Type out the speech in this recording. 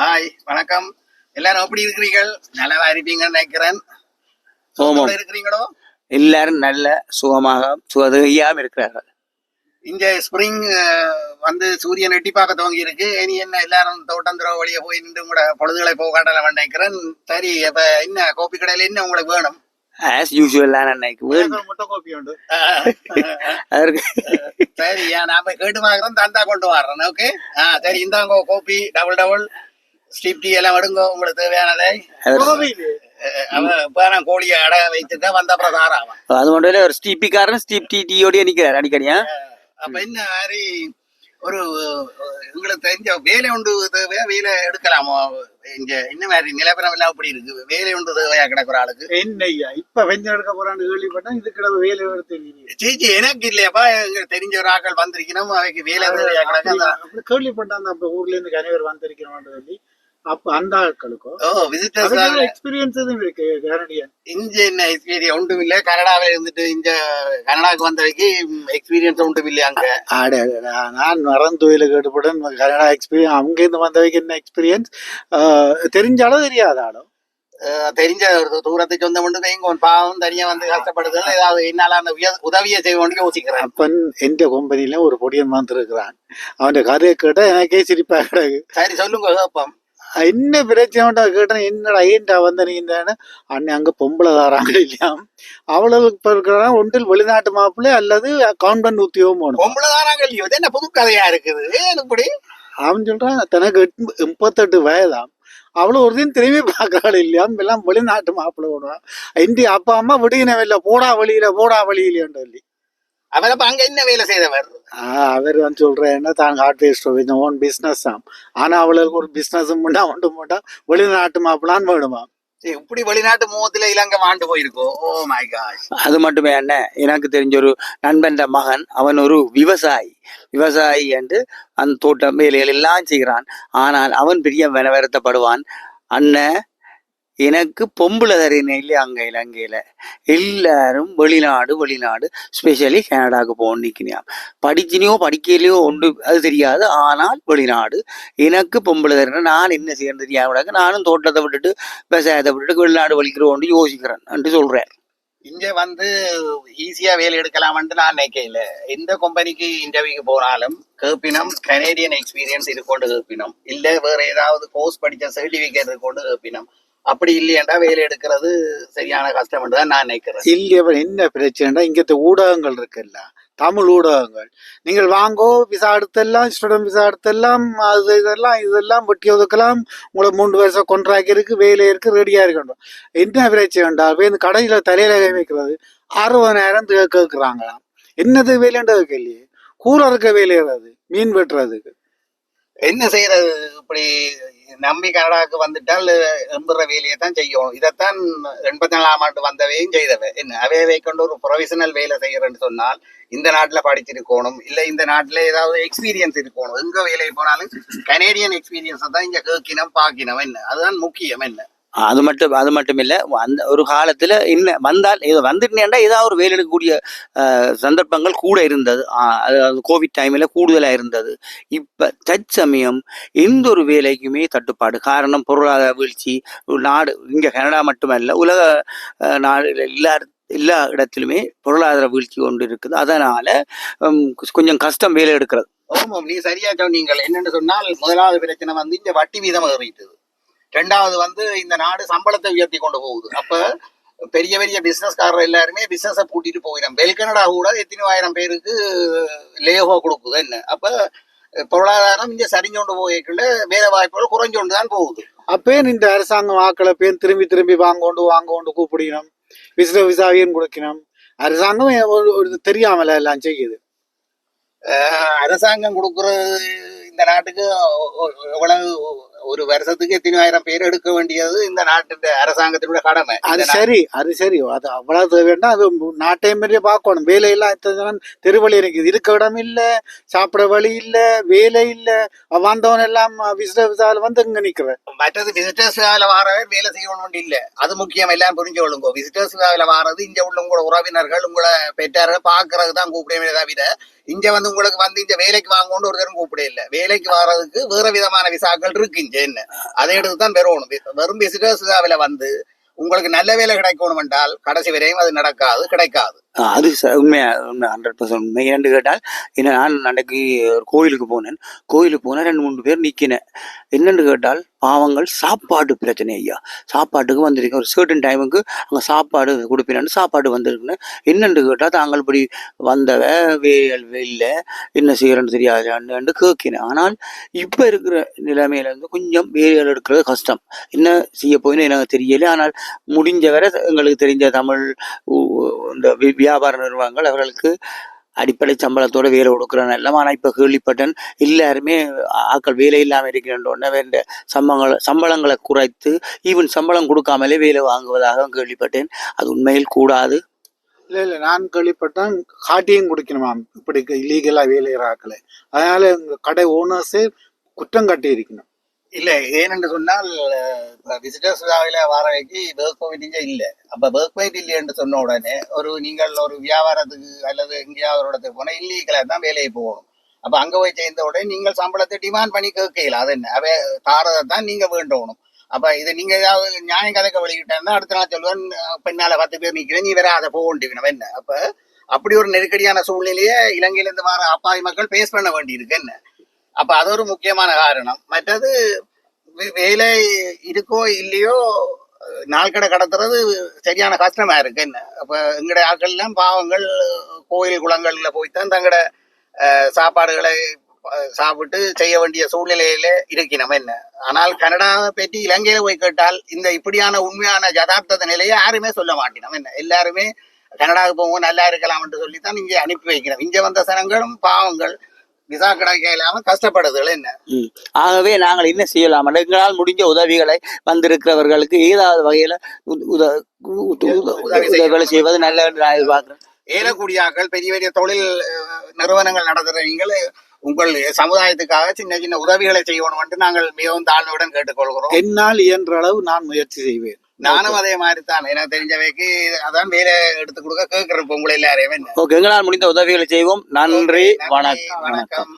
Hi வணக்கம். எல்லாரும் எப்படி இருக்கிறீர்கள்? நல்லா இருப்பீங்கன்னு நினைக்கிறேன். சுகத்தோட இருக்கிறீங்களோ? எல்லாரும் நல்ல சுகமாக சுகதையாம இருக்கிறார்கள். இங்க ஸ்ப்ரிங் வந்து சூரியன் எட்டி பார்க்க துவங்கி இருக்கு. இனி என்ன எல்லாரும் தோட்டந்திர வழியே போய் நின்று கூட பொழுதுகளை போக காட்டலாம் நினைக்கிறேன். சரி இப்ப என்ன கோப்பி கடையில என்ன உங்களுக்கு வேணும்? ஆஸ் யூஸ்வல் நான் நினைக்கு முட்டை கோப்பி உண்டு. அதற்கு சரி நான் போய் கேட்டு வாங்குறேன் தந்தா கொண்டு வர்றேன் ஓகே ஆ சரி இந்தாங்க coffee double double steep tea எல்லாம் எடுங்க உங்களுக்கு தேவையானதை. அவன் கோழியை அடை வைத்துட்டு வந்த அப்புறம் தாராவன் அது மட்டும் இல்ல ஒரு ஸ்டீப்பி காரன் ஸ்டீப் டி டீயோடய நிக்கிறார் அடிக்கடியா அப்ப என்ன மாதிரி ஒரு உங்களுக்கு தெரிஞ்ச வேலை உண்டு தேவையா? வேலை எடுக்கலாமோ? இங்க என்ன மாதிரி நிலப்பரம் எல்லாம் அப்படி இருக்கு? வேலை உண்டு தேவையா கிடக்குற ஆளுக்கு? என்னய்யா இப்ப வெஞ்சம் எடுக்க போறான்னு கேள்விப்பட்டா இதுக்கிட வேலை எடுத்து சீச்சி எனக்கு இல்லையாப்பா. எங்களுக்கு தெரிஞ்ச ஒரு ஆக்கள் வந்திருக்கணும். அவைக்கு வேலை தேவையா கிடக்கு. அதான். அப்படி கேள்விப்பட்டா அந்த அப்ப ஊர்ல இருந்து கணவர் வந்திருக்கிறோம் சொல்லி. அப்ப அந்த ஆட்களுக்கும் ஓ விசிட்டர்ஸ் எக்ஸ்பீரியன்ஸ் எதுவும் இருக்கு கேரண்டியா இங்க என்ன எக்ஸ்பீரியன்ஸ் ஒன்றும் இல்ல. கனடாவில இருந்துட்டு இங்க கனடாக்கு வந்தவைக்கு எக்ஸ்பீரியன்ஸ் ஒன்றும் இல்லையா அங்க? நான் மரம் தொழில கேட்டுப்படன் கனடா எக்ஸ்பீரியன்ஸ் அங்க இருந்து வந்தவைக்கு என்ன எக்ஸ்பீரியன்ஸ் தெரிஞ்சாலும் தெரியாத ஆளும் அஹ், தெரிஞ்ச ஒரு தூரத்தை சொந்த மட்டும் உன் பாவம் தனியா வந்து கஷ்டப்படுதுன்னு ஏதாவது என்னால அந்த உதவியை செய்வோம்னு யோசிக்கிறேன். அப்பன் எந்த கம்பெனில ஒரு பொடியன் வந்திருக்கிறான். அவன் கதையை கேட்டா எனக்கே சிரிப்பா கிடக்கு. சரி சொல்லுங்க கேப்பம் என்ன பிரச்சனை கேட்டேன் என்னடா ஏன்டா வந்த நீ அண்ணன்? அங்க பொம்பளை தாராங்க இல்லையா? அவளுக்கு இப்ப இருக்கிறா ஒன்றில் வெளிநாட்டு மாப்பிள்ளை அல்லது அக்கௌண்டன்ட் உத்தியோகம் போகணும் பொம்பளை தானாங்க இல்லையோ? என்ன புது கதையா இருக்குது? இப்படி? அவன் சொல்றான் தனக்கு முப்பத்தெட்டு வயதாம். அவளும் ஒரு தினம் திரும்பி பார்க்கறாள் இல்லையா? எல்லாம் வெளிநாட்டு மாப்பிள்ளை விடுவான் இந்திய அப்பா அம்மா விடுகினவில்லை. போடா வழியில போடா வழியிலேன்னு சொல்லி. அவர் அப்ப அங்க என்ன வேலை செய்தவர்? ஆஹ் அவர் வந்து சொல்றேன்னா தான் ஹார்ட்வேர் ஓன் பிசினஸ் தான் ஆனா அவளுக்கு ஒரு பிசினஸ் முன்னா ஒன்று போட்டா வெளிநாட்டு மாப்பிள்ளான்னு வேணுமாம் சரி, இப்படி வெளிநாட்டு முகத்துல இலங்கை வாண்டு போயிருக்கோ? ஓ மை காஷ் அது மட்டுமே என்ன எனக்கு தெரிஞ்ச ஒரு நண்பன் மகன் அவன் ஒரு விவசாயி. விவசாயி என்று அந்த தோட்டம் வேலைகள் எல்லாம் செய்கிறான். ஆனால் அவன் பெரிய வன- வருத்தப்படுவான் அண்ணன் எனக்கு பொம்பளை தரீங்க இல்லையா? அங்கே இலங்கையில். எல்லாரும் வெளிநாடு வெளிநாடு ஸ்பெஷலி கனடாவுக்கு போக நிற்கினியா படிச்சினியோ படிக்கலையோ ஒன்று அது தெரியாது. ஆனால் வெளிநாடு. எனக்கு பொம்பளை தரீங்க நான் என்ன செய்யணும் தெரியாது. நானும் தோட்டத்தை விட்டுட்டு விவசாயத்தை விட்டுட்டு வெளிநாடு வலிக்கிறோன்னு யோசிக்கிறேன் என்று சொல்றேன். இங்க வந்து ஈஸியா வேலை எடுக்கலாம்னு நான் நினைக்கல எந்த கம்பெனிக்கு இன்டர்வியூக்கு போனாலும் கேப்பினம் கனேடியன் எக்ஸ்பீரியன்ஸ் இருக்கொண்டு கேப்பினம். இல்ல வேற ஏதாவது கோர்ஸ் படிச்ச சர்டிபிகேட் இருக்கொண்டு கேப்பினம். அப்படி இல்லையாண்டா வேலை எடுக்கிறது சரியான கஷ்டம் தான் நான் நினைக்கிறேன். இல்லையா என்ன பிரச்சனைனா இங்கத்த ஊடகங்கள் இருக்குல்ல தமிழ் ஊடகங்கள். நீங்கள் வாங்கோ விசா எடுத்தெல்லாம் ஸ்டூடெண்ட் விசா எடுத்தெல்லாம் அது இதெல்லாம் இதெல்லாம் வெட்டி ஒதுக்கலாம் உங்களை மூன்று வருஷம் கொண்டாக்கி இருக்கு வேலை இருக்கு ரெடியா இருக்கணும் என்ன பிரச்சனைடா போய் இந்த கடையில தலையில வைக்கிறது அறுபதாயிரம் கே- கேக்குறாங்களாம் என்னது வேலைன்றது இல்லையே கூற இருக்க வேலையாது மீன் வெட்டுறதுக்கு. என்ன செய்யறது இப்படி நம்பி கனடாவுக்கு வந்துட்டால் எம்புற வேலையை தான் செய்யணும் இதைத்தான் எண்பத்தி நாலாம் ஆண்டு வந்தவையும் செய்தவை. என்ன? அவையவை கொண்டு ஒரு ப்ரொஃபஷனல் வேலை செய்யறேன்னு சொன்னால் இந்த நாட்டில் படிச்சிருக்கணும் இல்லை இந்த நாட்டில் ஏதாவது எக்ஸ்பீரியன்ஸ் இருக்கணும். எங்கே வேலைக்கு போனாலும் கனேடியன் எக்ஸ்பீரியன்ஸ் தான் இங்கே கேட்கினம் பாக்கினம் என்ன? அதுதான் முக்கியம். என்ன? அது மட்டும் அது மட்டும் இல்லை அந்த ஒரு காலத்தில் என்ன வந்தால் இது வந்துட்டேன்டா ஏதாவது ஒரு வேலை எடுக்கக்கூடிய சந்தர்ப்பங்கள் கூட இருந்தது. அது கோவிட் டைமில் கூடுதலாக இருந்தது. இப்போ தற்சமயம் எந்த ஒரு வேலைக்குமே தட்டுப்பாடு. காரணம் பொருளாதார வீழ்ச்சி நாடு இங்கே கனடா மட்டுமல்ல உலக நாடு எல்லா எல்லா இடத்திலுமே பொருளாதார வீழ்ச்சி கொண்டு இருக்குது. அதனால கொஞ்சம் கஷ்டம் வேலை எடுக்கிறது. ஆமாம் நீ சரியா சொன்னீங்கள். என்னென்னு சொன்னால் முதலாவது பிரச்சனை வந்து இந்த வட்டி வீதம் ஏறிட்டது. ரெண்டாவது வந்து இந்த நாடு சம்பளத்தை உயர்த்தி கொண்டு போகுது. அப்ப பெரிய பெரிய பிசினஸ்காரர் எல்லாருமே பிசினஸை பூட்டிட்டு போயிடும். பெல்கனடா கூட எத்தனை பேருக்கு லேஹோ கொடுக்குது என்ன? அப்ப பொருளாதாரம் இங்க சரிஞ்சோண்டு போய்க்குள்ள வேலை வாய்ப்புகள் குறைஞ்சோண்டு தான் போகுது. அப்பேன் இந்த அரசாங்கம் ஆக்களை பேர் திரும்பி திரும்பி வாங்கோண்டு வாங்கோண்டு கூப்பிடணும் விசிற விசாவியும் கொடுக்கணும்? அரசாங்கம் ஒரு- தெரியாமல எல்லாம் செய்யுது? அரசாங்கம் கொடுக்கறது இந்த நாட்டுக்கு எவ்வளவு ஒரு வருஷத்துக்கு எத்தனாயிரம் பேர் எடுக்க வேண்டியது இந்த நாட்டு அரசாங்கத்தினுடைய கடமை. அது சரி அது சரி. அது அவ்வளவு தேவைன்னா அது நாட்டை மாதிரியே பார்க்கணும். வேலையெல்லாம் எத்தனை தெருவழி இருக்குது. இருக்க இடம் இல்ல சாப்பிட வழி இல்ல வேலை இல்ல. வந்தவன் எல்லாம் விசிற விசால வந்து இங்க நிக்கிற மற்றது விசிட்டர்ஸ் வேலை வாரவர் வேலை செய்யணும் இல்ல. அது முக்கியம். எல்லாம் புரிஞ்சு கொள்ளுங்க. விசிட்டர்ஸ் வேலை வாரது இங்க உள்ள உங்களோட உறவினர்கள் உங்களை பெற்றார்கள் பாக்குறது தான் கூப்பிடுமே தவிர இங்க வந்து உங்களுக்கு வந்து இங்க வேலைக்கு வாங்கணும்னு ஒரு தரம் கூப்பிட இல்ல. வேலைக்கு வாரதுக்கு வேற விதமான விசாக்கள் இருக்கு. இங்க அதை எடுத்து தான் பெறணும் வெறும் விசிட்டர்ஸ் வில வந்து. உங்களுக்கு நல்ல வேலை கிடைக்கணும் என்றால் கடைசி வரையும் அது நடக்காது கிடைக்காது. அது ச- உண்மையா உண்மை ஹண்ட்ரட் பர்சன்ட் உண்மை. ஏன்னு கேட்டால் என்ன நான் அன்றைக்கு ஒரு கோயிலுக்கு போனேன். கோயிலுக்கு போனேன் ரெண்டு மூணு பேர் நிற்கினேன் என்னென்னு கேட்டால் பாவங்கள் சாப்பாடு பிரச்சனை ஐயா. சாப்பாட்டுக்கு வந்திருக்கேன். ஒரு சர்டன் டைமுக்கு அங்கே சாப்பாடு கொடுப்பினான்னு சாப்பாடு வந்திருக்குன்னு. என்னன்னு கேட்டால் தாங்கள் இப்படி வந்தவ வேல் வெளில என்ன செய்யறன்னு தெரியாதுன்னு கேட்கினேன். ஆனால் இப்போ இருக்கிற நிலைமையில இருந்து கொஞ்சம் வேரியல் எடுக்கிறது கஷ்டம். என்ன செய்ய போயின்னு எனக்கு தெரியல. ஆனால் முடிஞ்ச வரை எங்களுக்கு தெரிஞ்ச தமிழ் இந்த வி- வியாபார நிறுவனங்கள் அவர்களுக்கு அடிப்படை சம்பளத்தோட வேலை கொடுக்குறாங்க எல்லாம் ஆனால் இப்போ கேள்விப்பட்டேன். எல்லாருமே ஆக்கள் வேலை இல்லாமல் இருக்கிறோன்னே வேண்ட சம்பளங்களை சம்பளங்களை குறைத்து ஈவன் சம்பளம் கொடுக்காமலே வேலை வாங்குவதாக கேள்விப்பட்டேன். அது உண்மையில் கூடாது. இல்லை இல்லை. நான் கேள்விப்பட்டேன். காட்டியும் குடிக்கணுமாம் இப்படி இல்லீகலா வேலையிறாக்கள அதனால இந்த கடை ஓனர்ஸே குற்றம் கட்டி இருக்கணும் இல்ல ஏனென்று சொன்னால் விசிட்டர்ஸ் விழாவில வரவைக்கு ஒர்க் பாயிண்ட் இங்க இல்ல. அப்ப ஒர்க் பாயிண்ட் இல்லைன்னு சொன்ன உடனே ஒரு நீங்கள் ஒரு வியாபாரத்துக்கு அல்லது எங்கேயாவது ஒரு இடத்துக்கு போனால் இல்லீகலாக தான் வேலையை போகணும். அப்ப அங்க போய் சேர்ந்த உடனே நீங்கள் சம்பளத்தை டிமாண்ட் பண்ணி கேட்கல. அது என்ன? அவை தாரதை தான் நீங்க வேண்டணும். அப்ப இது நீங்க ஏதாவது நியாயம் கதைக்க வெளியிட்டா அடுத்த நாள் சொல்லுவேன் பின்னால பத்து பேர் நிக்கிறேன் நீ வேற அதை போக வேண்டியது என்ன அப்ப அப்படி ஒரு நெருக்கடியான சூழ்நிலையை இலங்கையில இருந்து வர அப்பாவி மக்கள் பேஸ் பண்ண வேண்டியிருக்கு. என்ன? அப்ப அது ஒரு முக்கியமான காரணம். மற்றது வே- வேலை இருக்கோ இல்லையோ நாள் கடை கடத்துறது சரியான கஷ்டமா இருக்கு. என்ன? அப்ப எங்கட ஆட்கள்லாம் பாவங்கள் கோயில் குளங்கள்ல போய்த்தான் தங்கட சாப்பாடுகளை சாப்பிட்டு செய்ய வேண்டிய சூழ்நிலையில இருக்கணும் என்ன? ஆனால் கனடாவை பற்றி இலங்கையில போய் கேட்டால் இந்த இப்படியான உண்மையான யதார்த்த நிலையை யாருமே சொல்ல மாட்டினோம். என்ன? எல்லாருமே கனடாவுக்கு போவோம் நல்லா இருக்கலாம் என்று சொல்லித்தான் இங்கே அனுப்பி வைக்கணும் இங்க வந்த சனங்களும் பாவங்கள் விசா கிடைக்க இல்லாம கஷ்டப்படுதுகள் என்ன. ஆகவே நாங்கள் என்ன செய்யலாம்? எங்களால் முடிஞ்ச உதவிகளை வந்திருக்கிறவர்களுக்கு ஏதாவது வகையில உத- உத- உத- உத- உதவி உதவிகளை செய்வது நல்ல நான் எதிர்பார்க்கிறேன். ஏலக்கூடியாக்கள் பெரிய பெரிய தொழில் நிறுவனங்கள் நடத்துகிற நீங்கள் உங்கள் சமுதாயத்துக்காக சின்ன சின்ன உதவிகளை செய்யணும் என்று நாங்கள் மிகவும் தாழ்மையுடன் கேட்டுக்கொள்கிறோம். என்னால் இயன்ற அளவு நான் முயற்சி செய்வேன். நானும் அதே மாதிரி தான் எனக்கு தெரிஞ்சவைக்கு அதான் வேலை எடுத்து கொடுக்க கேட்கிறேன் உங்களை எல்லாரையுமே. ஓகே எங்களால் முடிந்த உதவிகளை செய்வோம். நன்றி வணக்கம். வணக்கம்.